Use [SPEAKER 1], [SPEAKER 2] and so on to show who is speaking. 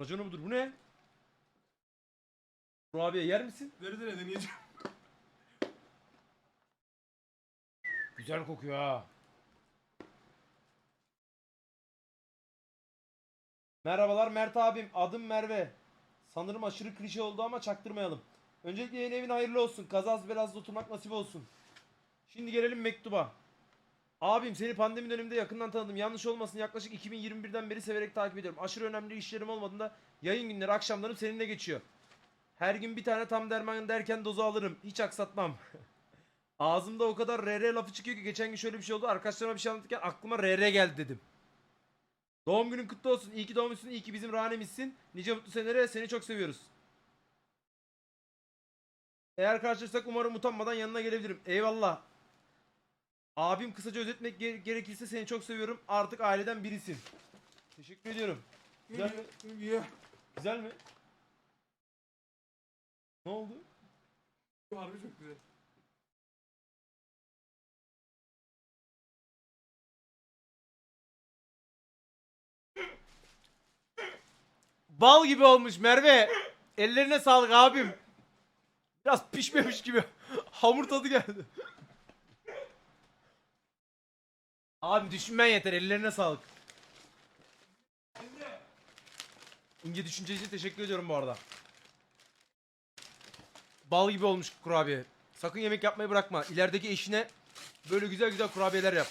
[SPEAKER 1] Raconu mudur? Bu ne? Kurabiye yer misin?
[SPEAKER 2] Ne deneyeceğim?
[SPEAKER 1] Güzel kokuyor ha. Merhabalar Mert abim. Adım Merve. Sanırım aşırı klişe oldu ama çaktırmayalım. Öncelikle yeni evin hayırlı olsun. Kazaz belasız oturmak nasip olsun. Şimdi gelelim mektuba. Abim seni pandemi döneminde yakından tanıdım. Yanlış olmasın yaklaşık 2021'den beri severek takip ediyorum. Aşırı önemli işlerim olmadığında yayın günleri akşamlarım seninle geçiyor. Her gün bir tane tam derman derken dozu alırım. Hiç aksatmam. Ağzımda o kadar RR lafı çıkıyor ki geçen gün şöyle bir şey oldu. Arkadaşlarıma bir şey anlatırken aklıma RR geldi dedim. Doğum günün kutlu olsun. İyi ki doğmuşsun. İyi ki bizim rahanemizsin. Nice mutlu senelere seni çok seviyoruz. Eğer karşılaşsak umarım utanmadan yanına gelebilirim. Eyvallah. Abim kısaca özetmek ge- gerekirse seni çok seviyorum. Artık aileden birisin. Teşekkür ediyorum. Güzel mi? Güzel mi? Ne oldu?
[SPEAKER 2] Harbi çok güzel.
[SPEAKER 1] Bal gibi olmuş Merve. Ellerine sağlık abim. Biraz pişmemiş gibi. Hamur tadı geldi. Abi düşünmen yeter. Ellerine sağlık. İnce düşünce için teşekkür ediyorum bu arada. Bal gibi olmuş kurabiye. Sakın yemek yapmayı bırakma. İlerideki eşine böyle güzel güzel kurabiyeler yap.